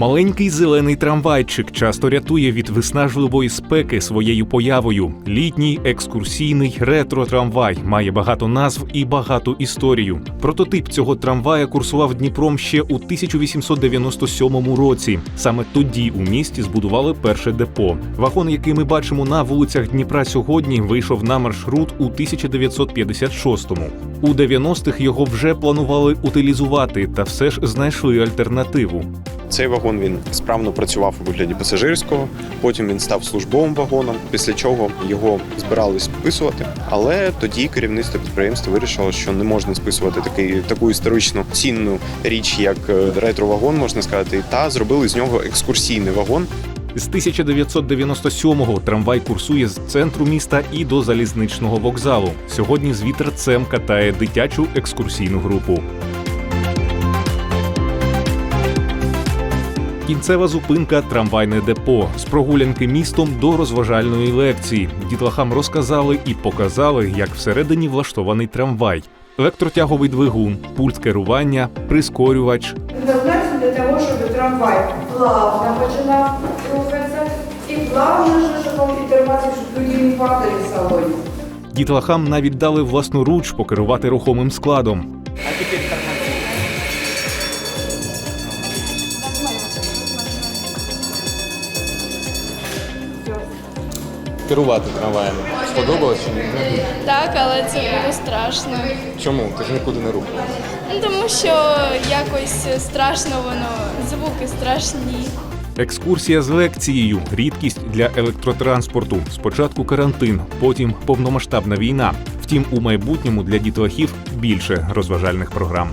Маленький зелений трамвайчик часто рятує від виснажливої спеки своєю появою. Літній екскурсійний ретро-трамвай має багато назв і багату історію. Прототип цього трамвая курсував Дніпром ще у 1897 році. Саме тоді у місті збудували перше депо. Вагон, який ми бачимо на вулицях Дніпра сьогодні, вийшов на маршрут у 1956-му. У 90-х його вже планували утилізувати, та все ж знайшли альтернативу. Цей вагон він справно працював у вигляді пасажирського. Потім він став службовим вагоном, після чого його збирались списувати. Але тоді керівництво підприємства вирішило, що не можна списувати такий таку історично цінну річ, як е, ретро-вагон, можна сказати, та зробили з нього екскурсійний вагон. З 1997-го трамвай курсує з центру міста і до залізничного вокзалу. Сьогодні з вітерцем катає дитячу екскурсійну групу. Кінцева зупинка трамвайне депо з прогулянки містом до розважальної лекції. Дітлахам розказали і показали, як всередині влаштований трамвай. Електротяговий двигун, пульт керування, прискорювач, Предназначен для того, чтобы трамвай плавно починал рухаться и плавно же, чтобы он и тормозил, чтобы люди не падали в салоне. Дітлахам навіть дали власноруч покерувати рухомим складом. керувати трамваєм. Сподобалось чи ні? Так, але це було страшно. Чому? Ти ж нікуди не рухав. Ну, тому що якось страшно воно, звуки страшні. Екскурсія з лекцією рідкість для електротранспорту. Спочатку карантин, потім повномасштабна війна. Втім, у майбутньому для дітлахів більше розважальних програм.